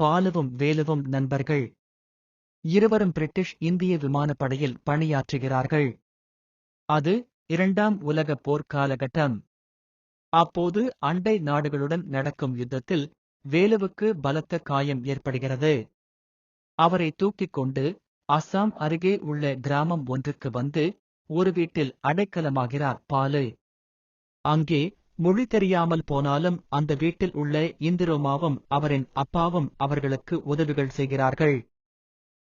பாலுவும் வேலுவும் நண்பர்கள். இருவரும் பிரிட்டிஷ் இந்திய விமானப்படையில் பணியாற்றுகிறார்கள். அது இரண்டாம் உலகப் போர் காலகட்டம். அப்போது அண்டை நாடுகளுடன் நடக்கும் யுத்தத்தில் வேலுவுக்கு பலத்த காயம் ஏற்படுகிறது. அவரை தூக்கிக் கொண்டு அஸ்ஸாம் அருகே உள்ள கிராமம் ஒன்றுக்கு வந்து ஒரு வீட்டில் அடைக்கலமாகிறார் பாலு. அங்கே மொழி தெரியாமல் போனாலும் அந்த வீட்டில் உள்ள இந்திரோமாவும் அவரின் அப்பாவும் அவர்களுக்கு உதவிகள் செய்கிறார்கள்.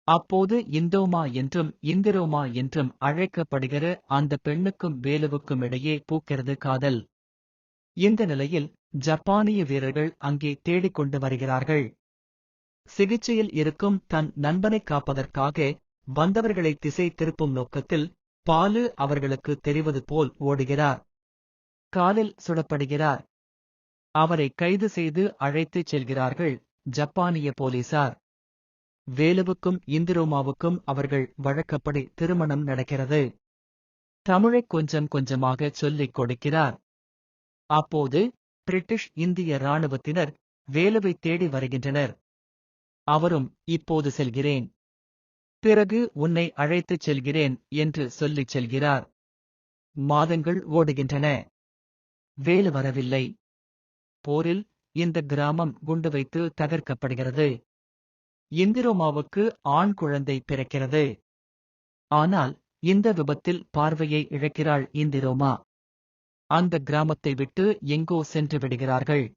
அப்போது இந்தோமா என்றும் இந்திரோமா என்றும் அழைக்கப்படுகிற அந்த பெண்ணுக்கும் வேலுவுக்கும் இடையே பூக்கிறது காதல். இந்த நிலையில் ஜப்பானிய வீரர்கள் அங்கே தேடிக் கொண்டு வருகிறார்கள். சிகிச்சையில் இருக்கும் தன் நண்பனை காப்பதற்காக வந்தவர்களை திசை திருப்பும் நோக்கத்தில் பாலு அவர்களுக்கு தெரிவது போல் ஓடுகிறார். காலில் சுடப்படுகிறார். அவரை கைது செய்து அழைத்துச் செல்கிறார்கள் ஜப்பானிய போலீசார். வேலுவுக்கும் இந்திரோமாவுக்கும் அவர்கள் வழக்கப்படி திருமணம் நடக்கிறது. தமிழைக் கொஞ்சம் கொஞ்சமாக சொல்லிக் கொடுக்கிறார். அப்போது பிரிட்டிஷ் இந்திய ராணுவத்தினர் வேலுவை தேடி வருகின்றனர். அவரும் இப்போது செல்கிறேன். பிறகு உன்னை அழைத்துச் செல்கிறேன் என்று சொல்லிச் செல்கிறார். மாதங்கள் ஓடுகின்றன. வேலு வரவில்லை. போரில் இந்த கிராமம் குண்டு வைத்து தகர்க்கப்படுகிறது. இந்திரோமாவுக்கு ஆண் குழந்தை பிறக்கிறது. ஆனால் இந்த விபத்தில் பார்வையை இழக்கிறாள் இந்திரோமா அந்த கிராமத்தை விட்டு எங்கோ சென்று விடுகிறார்கள்.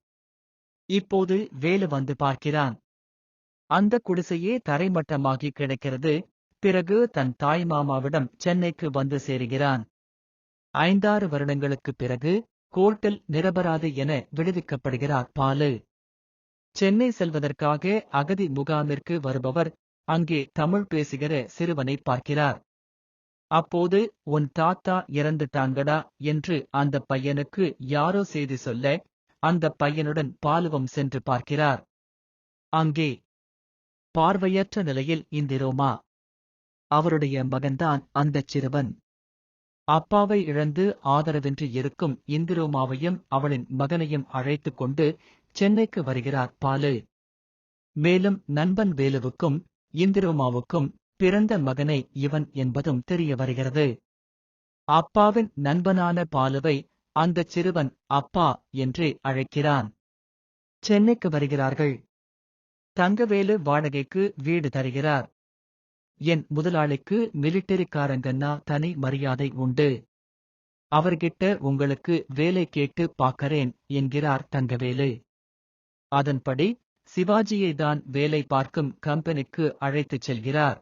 இப்போது வேலு வந்து பார்க்கிறான். அந்த குடிசையே தரைமட்டமாகி கிடக்கிறது. பிறகு தன் தாய் மாமாவிடம் சென்னைக்கு வந்து சேருகிறான். ஐந்தாறு வருடங்களுக்குப் பிறகு கோர்ட்டில் நிரபராது என விடுவிக்கப்படுகிறார் பாலு. சென்னை செல்வதற்காக அகதி முகாமிற்கு வருபவர் அங்கே தமிழ் பேசுகிற சிறுவனை பார்க்கிறார். அப்போது உன் தாத்தா இறந்துட்டாங்கடா என்று அந்த பையனுக்கு யாரோ செய்தி சொல்ல அந்த பையனுடன் பாலுவம் சென்று பார்க்கிறார். அங்கே பார்வையற்ற நிலையில் இந்திரோமா. அவருடைய மகன்தான் அந்தச் சிறுவன். அப்பாவை இழந்து ஆதரவின்றி இருக்கும் இந்திரோமாவையும் அவளின் மகனையும் அழைத்துக் கொண்டு சென்னைக்கு வருகிறார் பாலு. மேலும் நண்பன் வேலுவுக்கும் இந்திரோமாவுக்கும் பிறந்த மகனை இவன் என்பதும் தெரிய வருகிறது. அப்பாவின் நண்பனான பாலுவை அந்தச் சிறுவன் அப்பா என்றே அழைக்கிறான். சென்னைக்கு வருகிறார்கள். தங்கவேலு வாடகைக்கு வீடு தருகிறார். என் முதலாளிக்கு மிலிட்டரிக்காரங்கன்னா தனி மரியாதை உண்டு. அவர்கிட்ட உங்களுக்கு வேலை கேட்டு பார்க்கறேன் என்கிறார் தங்கவேலு. அதன்படி சிவாஜியை தான் வேலை பார்க்கும் கம்பெனிக்கு அழைத்துச் செல்கிறார்.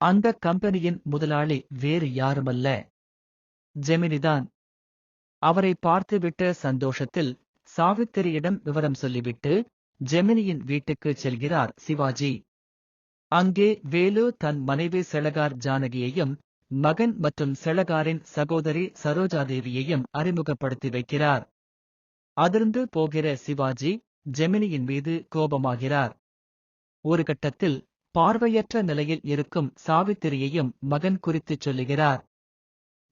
அந்த கம்பெனியின் முதலாளி வேறு யாருமல்ல. ஜெமினிதான். அவரை பார்த்துவிட்ட சந்தோஷத்தில் சாவித்திரியிடம் விவரம் சொல்லிவிட்டு ஜெமினியின் வீட்டுக்கு செல்கிறார் சிவாஜி. அங்கே வேலு தன் மனைவி செலகார் ஜானகியையும் மகன் மற்றும் செலகாரின் சகோதரி சரோஜாதேவியையும் அறிமுகப்படுத்தி வைக்கிறார். அதிர்ந்து போகிற சிவாஜி ஜெமினியின் மீது கோபமாகிறார். ஒரு கட்டத்தில் பார்வையற்ற நிலையில் இருக்கும் சாவித்திரியையும் மகன் குறித்துச் சொல்லுகிறார்.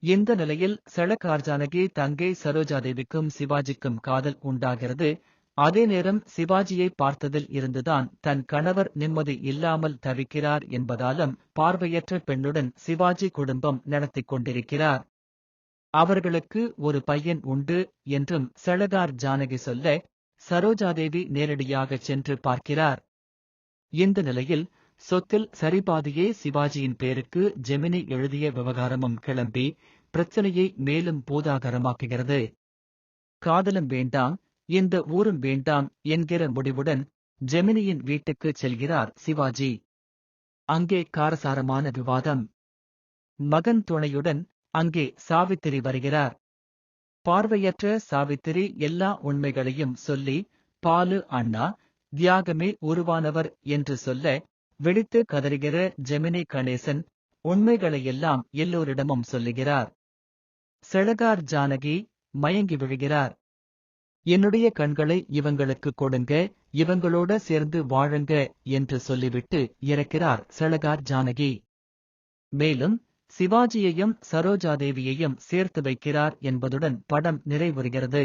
இந்த நிலையில் செலகார் ஜானகி தங்கை சரோஜாதேவிக்கும் சிவாஜிக்கும் காதல் உண்டாகிறது. அதே நேரம் சிவாஜியை பார்த்ததில் இருந்துதான் தன் கணவர் நிம்மதி இல்லாமல் தவிக்கிறார் என்பதாலும் பார்வையற்ற பெண்ணுடன் சிவாஜி குடும்பம் நடத்திக் கொண்டிருக்கிறார். அவர்களுக்கு ஒரு பையன் உண்டு என்றும் செளகார் ஜானகி சொல்ல சரோஜாதேவி நேரடியாகச் சென்று பார்க்கிறார். இந்த நிலையில் சொத்தில் சரிபாதியே சிவாஜியின் பேருக்கு ஜெமினி எழுதிய விவகாரமும் கிளம்பி பிரச்சனையை மேலும் பூதாகரமாக்குகிறது. காதலும் வேண்டாம் இந்த ஊரும் வேண்டாம் என்கிற முடிவுடன் ஜெமினியின் வீட்டுக்கு செல்கிறார் சிவாஜி. அங்கே காரசாரமான விவாதம். மகன் துணையுடன் அங்கே சாவித்திரி வருகிறார். பார்வையற்ற சாவித்திரி எல்லா உண்மைகளையும் சொல்லி பாலு அண்ணா தியாகமே உருவானவர் என்று சொல்ல வெடித்து கதறுகிற ஜெமினி கணேசன் உண்மைகளையெல்லாம் எல்லோரிடமும் சொல்லுகிறார். செழகார் ஜானகி மயங்கி விழுகிறார். என்னுடைய கண்களை இவங்களுக்கு கொடுங்க இவங்களோட சேர்ந்து வாழுங்க என்று சொல்லிவிட்டு இறக்கிறார் செளகார் ஜானகி. மேலும் சிவாஜியையும் சரோஜாதேவியையும் சேர்த்து வைக்கிறார் என்பதுடன் படம் நிறைவுறுகிறது.